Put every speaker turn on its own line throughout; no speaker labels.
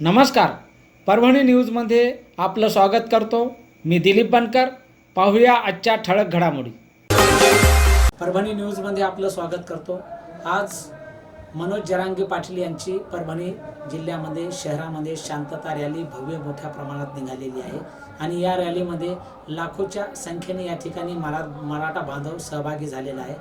नमस्कार. परभणी न्यूजमध्ये आपलं स्वागत करतो. मी दिलीप बनकर. पाहूया आजच्या ठळक घडामोडी. परभणी न्यूजमध्ये आपलं स्वागत करतो. आज मनोज जरांगे पाटील यांची परभणी जिल्ह्यामध्ये शहरामध्ये शांतता रॅली भव्य मोठ्या प्रमाणात निघालेली आहे. आणि या रॅलीमध्ये लाखोच्या संख्येने या ठिकाणी मरा मराठा बांधव सहभागी झालेला आहे.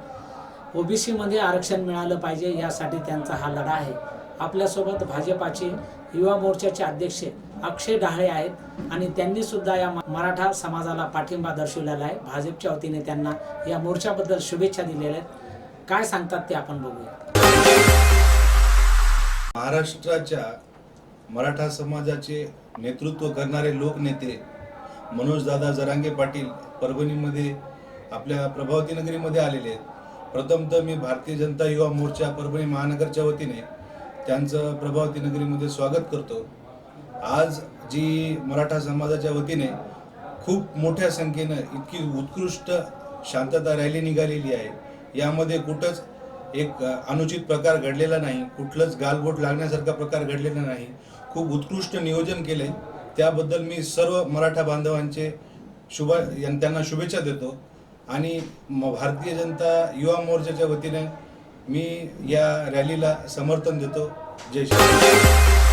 ओबीसीमध्ये आरक्षण मिळालं पाहिजे यासाठी त्यांचा हा लढा आहे. आपल्यासोबत भाजपाचे युवा मोर्चाचे अध्यक्ष अक्षय डहाळे आहेत आणि त्यांनी सुद्धा या मराठा समाजाला पाठिंबा दर्शवलेला आहे. भाजपच्या वतीने त्यांना या मोर्चाबद्दल शुभेच्छा दिलेल्या आहेत. काय सांगतात ते आपण बघूया.
महाराष्ट्राच्या मराठा समाजाचे नेतृत्व करणारे लोकनेते मनोजदादा जरांगे पाटील परभणीमध्ये आपल्या प्रभावती नगरीमध्ये आलेले आहेत. प्रथमतः मी भारतीय जनता युवा मोर्चा परभणी महानगरच्या वतीने त्यांचं प्रभावती नगरीमध्ये स्वागत करतो. आज जी मराठा समाजाच्या वतीने खूप मोठ्या संख्येनं इतकी उत्कृष्ट शांतता रॅली निघालेली आहे. यामध्ये कुठंच एक अनुचित प्रकार घडलेला नाही. कुठलंच गालबोट लागण्यासारखा प्रकार घडलेला नाही. खूप उत्कृष्ट नियोजन केले त्याबद्दल मी सर्व मराठा बांधवांचे शुभ यां- त्यांना शुभेच्छा देतो. आणि म- भारतीय जनता युवा मोर्चाच्या वतीने मी या रॅलीला समर्थन देतो. जय श्री